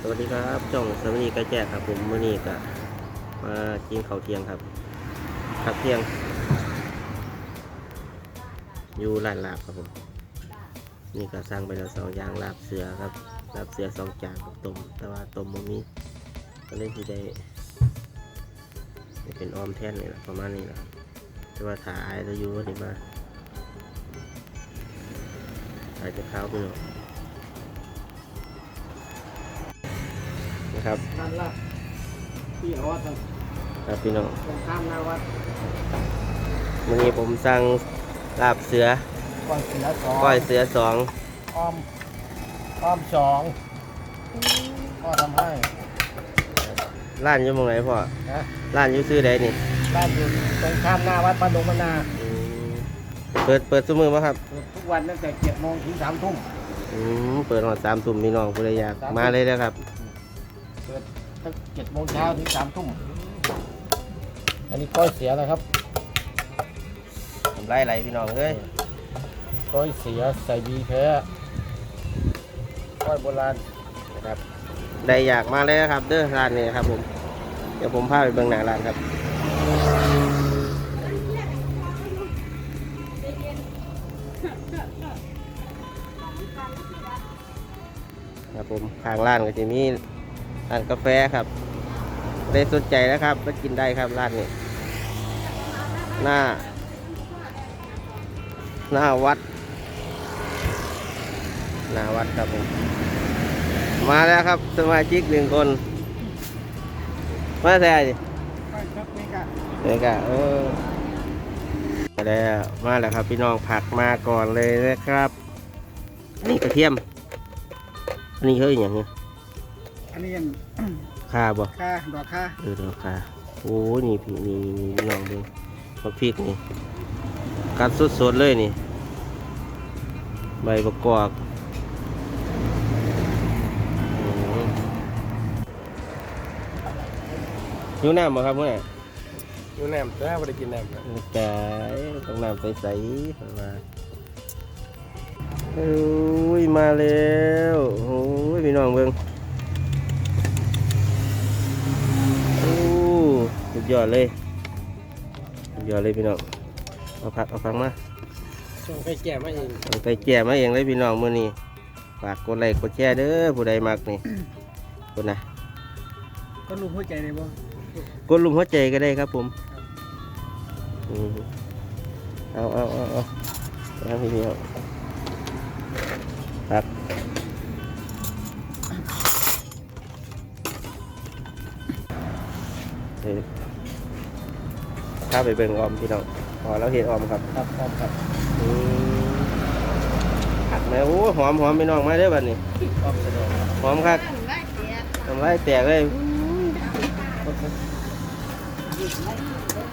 สวัสดีครับจ่องสวัสดีกระแจกครับผมมื่อนี้ก็มากินข้าวเที่ยงครับข้าวเที่ยง อยู่ร้านลาบครับผม นี่ก็สั่งไปแล้วสองอย่างลาบเสือครับลาบเสือสองจานกับต้มแต่ว่าต้มมันมีก็เลยที่ได้ได้เป็นออมแท่นเลยละประมาณนี้นะแต่ว่าถ่ายแล้วอยู่ว่านี่มาอาจจะข้าไปหน่อย นะครับนั่นละที่เอาวัดครับพี่น้องตรงข้ามหน้าวัดวันนี้ผมสั่งลาบเสือก้อยเสือสองก้อยเสือสองอ้อมอ้อมสองก็ทำให้ร้านอยู่หมองไหนพ่อนะร้านอยู่ซื้อใดนี่บ้านอยู่ตรงข้ามหน้าวัดบ้านดงมะนาอืมเปิดเปิดซุ้มือป่ะครับเปิดทุกวันตั้งแต่เจ็ดโมงถึงสามทุ่มอืมเปิดหอดสามทุ่มพี่น้องผู้ใดอยากสามทุ่มมาเลยนะครับเปิด ตั้งเจ็ดโมงเช้าถึงสามทุ่มอันนี้ก้อยเสียนะครับผมไล่ไหลพี่น้องเลยก้อยเสียใส่บีแพ้ก้อยโบราณนะครับได้อยากมาเลยนะครับ เด้อร้านนี้ครับผมเดี๋ยวผมพาไปเบิ่งหน้าร้านครับครับผมข้างร้านก็จะมี ร้านกาแฟครับได้สนใจนะครับมากินได้ครับร้านนี้ หน้า หน้าวัด หน้าวัดครับผมมาแล้วครับสมาชิกหนึ่งคน มาแท้ดิก้อยครับนี่ค่ะนี่ก็เออมาแล้วมาแล้วครับพี่น้องผักมาก่อนเลยนะครับอันนี่กระเทียม อันนี้เฮ้ยอย่างเงี้ย อันนี้ยังข่าบ่ค่าดอกค่าเออเดี๋ยวข่าโอ้ยนี่พี่นี่นี่นี่พี่น้องดูมาพริกนี่กัดสดๆเลยนี่ ใบประกอบอืมหิวน้ำบ่ครับเมื่อไหร่อยู่แหนมแต่ไม่ได้กินแหนมแต่ต้องน้ำใสๆเข้ามาโอ้ยมาแล้วโอ้ยพี่น้องเบิ่งโอ้สุด ยอดเลยสุดยอดเลยพี่น้องเอาผักเอาฟังมาช่วงไปแก่มาเองเอาไปแก่มาเองเลยพี่น้องมื้อนี้ฝากกดไลค์กดแชร์เด้อผู้ใดมักนี่คนนะก็รู้หัวใจเลยบ่กดลุมหัวใจก็ได้ครับผมอืมเอาเอาเอาเอาเอาพี่พี่เอาครับเฮ้ยข้าไปเบิ่งออมพี่น้องพอแล้วเห็ดออมครับครับครับครับอืมผักแม่โอ้หอมหอมพี่น้องมาเด้อบัดนี้ครับสะดวกหอมครับทำไรแตกเลย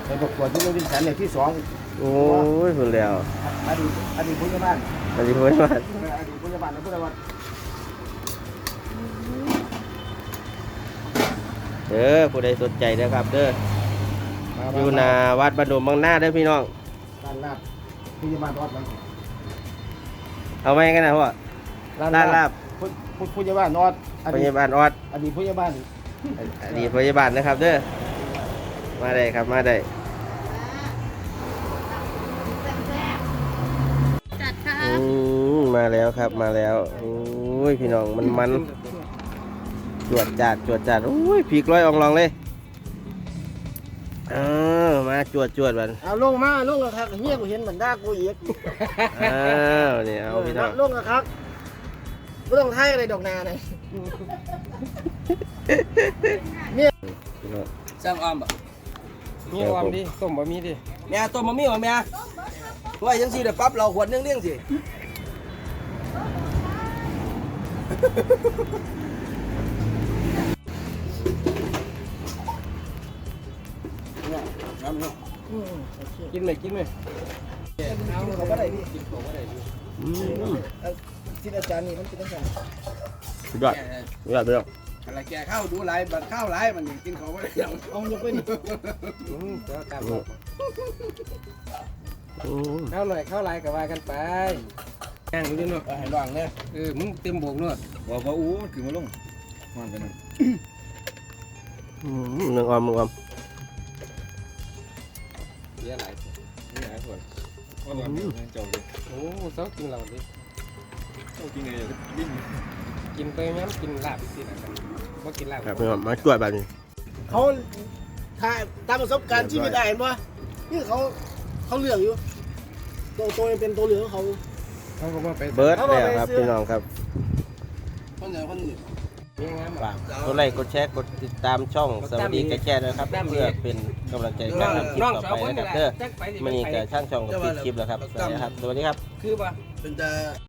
ไปประกวดที่โรงเรียนสันเนี่ยที่สองโอ้ยสุดแล้วอดีตอดีตผู้ใหญ่บ้านอันนี้พูดว่าอดีตผู้ใหญ่บ้านแล้วผู้ใหญ่บ้านเด้อผู้ใดสนใจนะครับเด้อมา อยู่หนาวัดบันดมบางหน้าเด้อพี่น้อง ร้านลาบผู้ใหญ่บ้านรอดไว้เอาไว้กันนะพ่อ ร้านลาบ ผู้ผู้ผู้ใหญ่บ้านรอดอพดีตยาบาลออดอดีตผู้ใหญ่บ้านอดีตพยาบาลนะครับเด้อ มาได้ครับมาได้จัดค่ะอืมมาแล้วครับมาแล้วโอ้ยพี่น้องมันมันจวดจัดจวดจัดโอ้ยผีกร้อยอองลองเลย เออมาจวดจวดบันเอาลงมาลงกระทักเฮียกูเห็นเหมือนด่ากูอีกอ้าวนี่เอาพี่น้องลงกระทักไม่ต้องไทยอะไรดอกนาเลยพี่น้องสร้างอ้อมบ่มีความดีต้มบะมีดิแม่ต้มมามีบ่แม่ไว้จังซี่เดี๋ยวปั๊บเราขวดนึง เลี้ยงสิกินเลยกินเลยเขาบ่ได้ดิอืมที่อาจารย์นี่มันเป็นตั้งแต่สุดยอดสุดยอดพี่น้องอะไรแกข้าวดูหลายบัดข้าวหลายมันนี่กินเขาบ่ได้ยังเอายกไปนี่อืมข้าวหน่อยข้าวลายกับว่ากันไปแข่งดูเนาะให้ลองเนี่ยเออมึงเต็มโบกเนาะบอกว่าอู้มันขึ้นมาลงมันเป็นอืมหนึ่งออมหนึ่งออม เยอะหลายนี่หลายส่วนว่าแบบนี้จบเลยโอ้เจ้ากินเราดิโอ้กินไงดิ้นกินไปงั้นกินลาบสินะครับว่ากินลาบครับพี่น้องมาจวดแบบนี้เขาถ่ายตามประสบการณ์ชีวิตได้เห็นปะนี่เขาเขาเหลืองอยู่ตัวตัวเป็นตัวเหลืองของเขาเขาบอกว่าไปเบิร์ดแล้วครับพี่น้องครับคนไหนคนนี้มีงาน ฝากกดไลค์กดแชร์กดติดตามช่องสวัสดีกระแชร์ด้วยครับ เพื่อเป็นกำลังใจในการทำคลิปน้องต่อสาวไปคนนะคนี่รับแหละเด้อจักไปสิมันนี่กับช่างช่องกับปิดคลิปแล้วครับสวัสดีครับสวัสดีครับคือป่ะเป็นแต่